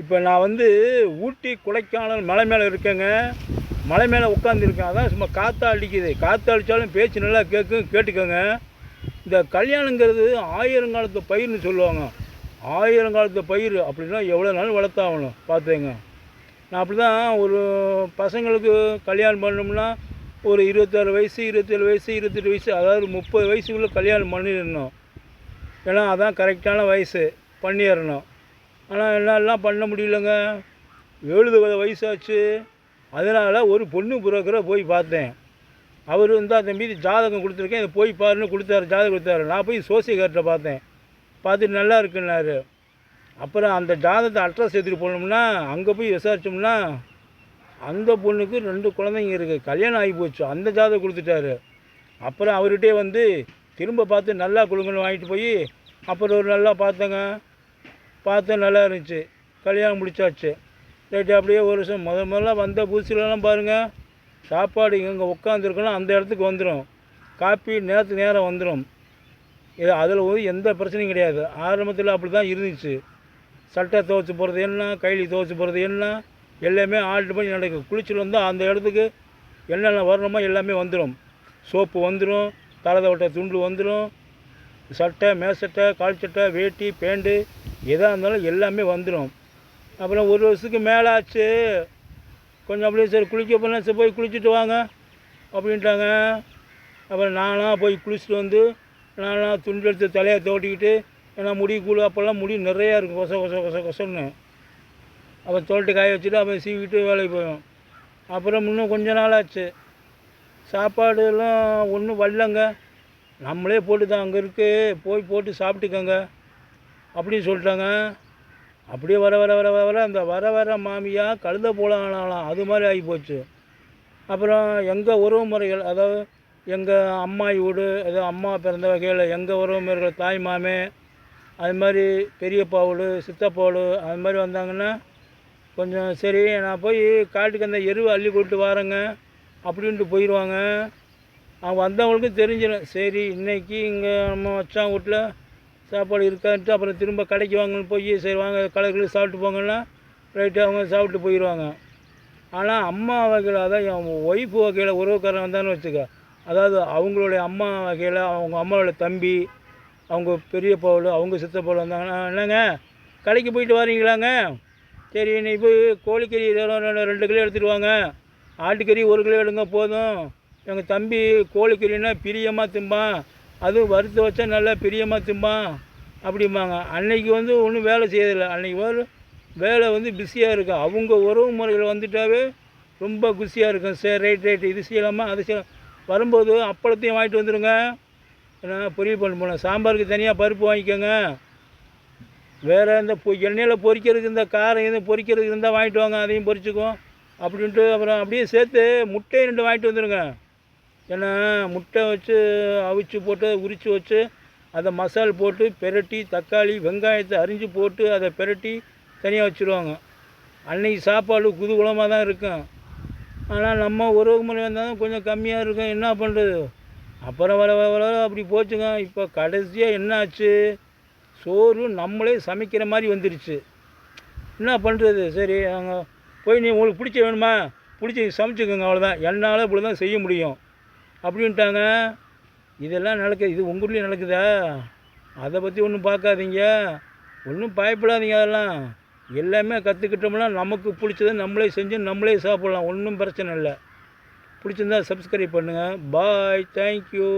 இப்போ நான் வந்து ஊட்டி கொடைக்கானல் மலை மேலே இருக்கேங்க. மலை மேலே உட்காந்துருக்கேன் அதான் சும்மா காற்றா அடிக்குது. காற்று அடித்தாலும் பேச்சு நல்லா கேட்கும் கேட்டுக்கோங்க. இந்த கல்யாணங்கிறது ஆயிரங்காலத்து பயிர்னு சொல்லுவாங்க. ஆயிரங்காலத்து பயிர் அப்படின்னா எவ்வளோ நாள் வளர்த்தாகணும்? பார்த்துங்க நான் அப்படி தான் ஒரு பசங்களுக்கு கல்யாணம் பண்ணோம்னா ஒரு இருபத்தாறு வயசு இருபத்தேழு வயசு இருபத்தெட்டு வயசு அதாவது முப்பது வயசுக்குள்ளே கல்யாணம் பண்ணிடணும். ஏன்னா அதான் கரெக்டான வயசு. பண்ணிடணும். ஆனால் என்னெல்லாம் பண்ண முடியலங்க. எழுபது வயசாச்சு. அதனால் ஒரு பொண்ணு புரோக்கரை போய் பார்த்தேன். அவர் வந்து அந்த மீதி ஜாதகம் கொடுத்துருக்கேன். இதை போய் பாருன்னு கொடுத்தாரு ஜாதகம் கொடுத்தாரு. நான் போய் சோசியக்கார்ட்ட பார்த்தேன். பார்த்துட்டு நல்லா இருக்குன்னாரு. அப்புறம் அந்த ஜாதகத்தை அட்ரஸ் எடுத்துகிட்டு போனோம்னா அங்கே போய் விசாரிச்சோம்னா அந்த பொண்ணுக்கு ரெண்டு குழந்தைங்க இருக்குது கல்யாணம் ஆகி போச்சு. அந்த ஜாதகம் கொடுத்துட்டாரு. அப்புறம் அவர்கிட்டே வந்து திரும்ப பார்த்து நல்லா கொடுங்கன்னு வாங்கிட்டு போய் அப்புறம் ஒரு நல்லா பார்த்தேங்க. பார்த்தேன் நல்லா இருந்துச்சு. கல்யாணம் முடிச்சாச்சு. ரைட்டு அப்படியே ஒரு வருஷம் முத முதல்ல வந்த புதுசுலலாம் பாருங்கள் சாப்பாடு எங்கே உட்காந்துருக்கணும் அந்த இடத்துக்கு வந்துடும் காப்பி நேரத்துக்கு நேரம் வந்துடும் இது அதில் ஒரு எந்த பிரச்சனையும் கிடையாது. ஆரம்பத்தில் அப்படி தான் இருந்துச்சு. சட்டை துவைச்சி போகிறது என்ன கைலி துவைச்சி போகிறது என்ன எல்லாமே ஆல்ட்டு பண்ணி நடக்கும் குளிச்சுட்டு வந்தால் அந்த இடத்துக்கு என்னென்ன வரணுமோ எல்லாமே வந்துடும் சோப்பு வந்துடும் தலை விட்ட துண்டு வந்துடும் சட்டை மேசட்டை கால் சட்டை வேட்டி பேண்ட்டு எதாக இருந்தாலும் எல்லாமே வந்துடும் அப்புறம் ஒரு வருஷத்துக்கு மேலே ஆச்சு கொஞ்சம் அப்படியே சரி குளிக்க போனால் சரி போய் குளிச்சுட்டு வாங்க அப்படின்ட்டாங்க. அப்புறம் நானாக போய் குளிச்சுட்டு வந்து நானாக துண்டு எடுத்து தலையை தோட்டிக்கிட்டு ஏன்னா முடி கூழ் அப்போல்லாம் முடி நிறையா இருக்கும் கொச கொச கொச கொசன்னு. அப்புறம் தோட்டி காய வச்சுட்டு அப்புறம் சீவிட்டு வேலைக்கு போயிடும். அப்புறம் இன்னும் கொஞ்ச நாள் ஆச்சு. சாப்பாடு எல்லாம் ஒன்றும் வரலங்க. நம்மளே போட்டு தான் அங்கே இருக்குது போய் போட்டு சாப்பிட்டுக்கோங்க. அப்படின்னு சொல்லிட்டாங்க. அப்படியே வர வர வர வர வர அந்த வர வர மாமியாக கழுத போலானாலாம் அது மாதிரி ஆகி போச்சு. அப்புறம் எங்கள் உறவு முறைகள் அதாவது எங்கள் அம்மாயி வீடு ஏதோ அம்மா பிறந்த வகையில் எங்கள் உறவு முறைகள் தாய் மாமே அது மாதிரி பெரியப்பா வீடு சித்தப்பா வீடு அது மாதிரி வந்தாங்கன்னா கொஞ்சம் சரி நான் போய் காட்டுக்கு அந்த எருவை அள்ளி கொண்டு வரேங்க அப்படின்ட்டு போயிடுவாங்க அவங்க வந்தவங்களுக்கும் தெரிஞ்சிடும். சரி இன்னைக்கு இங்கே நம்ம வச்சான் வீட்டில் சாப்பாடு இருக்கான்ட்டு அப்புறம் திரும்ப கடைக்கு வாங்கன்னு போய் சரி வாங்க கலர் சாப்பிட்டு போங்கன்னா ரைட்டு அவங்க சாப்பிட்டு போயிடுவாங்க. ஆனால் அம்மா வகையில் அதான் என் ஒய்ஃபு வகையில் உறவுக்காரன் வந்தான்னு வச்சுக்க. அதாவது அவங்களுடைய அம்மா வகையில் அவங்க அம்மாவோட தம்பி அவங்க பெரிய பவுல் அவங்க சித்தப்பாவில் வந்தாங்கன்னா என்னங்க கடைக்கு போயிட்டு வரீங்களாங்க? சரி நீ போய் கோழிக்கறி ரெண்டு- ரெண்டு கிலோ எடுத்துகிட்டு வாங்க. ஆட்டுக்கறி ஒரு கிலோ எடுங்க போதும். எங்கள் தம்பி கோழிக்கறின்னா பிரியமாக திம்பான். அதுவும் வறுத்து வச்சா நல்லா பிரியமாக திம்பான் அப்படிம்பாங்க. அன்னைக்கு வந்து ஒன்றும் வேலை செய்யறதில்ல. அன்னைக்கு வேறு வேலை வந்து பிஸியாக இருக்கும். அவங்க உறவு முறையில் வந்துட்டாவே ரொம்ப குஷியாக இருக்கும். சரி ரைட் ரைட் இது செய்யலாமா அது செய்யலாம். வரும்போது அப்பளத்தையும் வாங்கிட்டு வந்துடுங்க நான் பொரியல் பண்ண போனேன் சாம்பாருக்கு தனியாக பருப்பு வாங்கிக்கோங்க. வேறு இந்த பொ எண்ணெயில் பொறிக்கிறதுக்கு இந்த காரம் எதுவும் பொறிக்கிறதுக்கு இருந்தால் வாங்கிட்டு வாங்க. அதையும் பொறிச்சுக்குவோம் அப்படின்ட்டு அப்புறம் அப்படியே சேர்த்து முட்டையை ரெண்டு வாங்கிட்டு வந்துடுங்க ஏன்னா முட்டை வச்சு அவிச்சு போட்டு உரித்து வச்சு அதை மசால் போட்டு பெரட்டி தக்காளி வெங்காயத்தை அரிஞ்சு போட்டு அதை பெரட்டி தனியாக வச்சுருவாங்க. அன்னைக்கு சாப்பாடு குதூகலமாக தான் இருக்கும். ஆனால் நம்ம உறவு முறை வந்தாலும் கொஞ்சம் கம்மியாக இருக்கும். என்ன பண்ணுறது அப்புறம் வர வர வர அப்படி போச்சுங்க. இப்போ கடைசியாக என்ன ஆச்சு சோறு நம்மளே சமைக்கிற மாதிரி வந்துருச்சு. என்ன பண்ணுறது சரி அங்கே போய் நீ உங்களுக்கு பிடிச்ச வேணுமா? பிடிச்சி சமைச்சுக்கோங்க அவ்வளோதான் என்னால் இப்படி தான் செய்ய முடியும். அப்படின்ட்டாங்க. இதெல்லாம் நடக்குது இது உங்கள் ஊர்லேயும் நடக்குதா? அதை பற்றி ஒன்றும் பார்க்காதீங்க ஒன்றும் பயப்படாதீங்க அதெல்லாம். எல்லாமே கற்றுக்கிட்டோம்னா நமக்கு பிடிச்சதை நம்மளே செஞ்சு நம்மளே சாப்பிட்லாம். ஒன்றும் பிரச்சனை இல்லை. பிடிச்சிருந்தா சப்ஸ்கிரைப் பண்ணுங்கள் பாய் தேங்க்யூ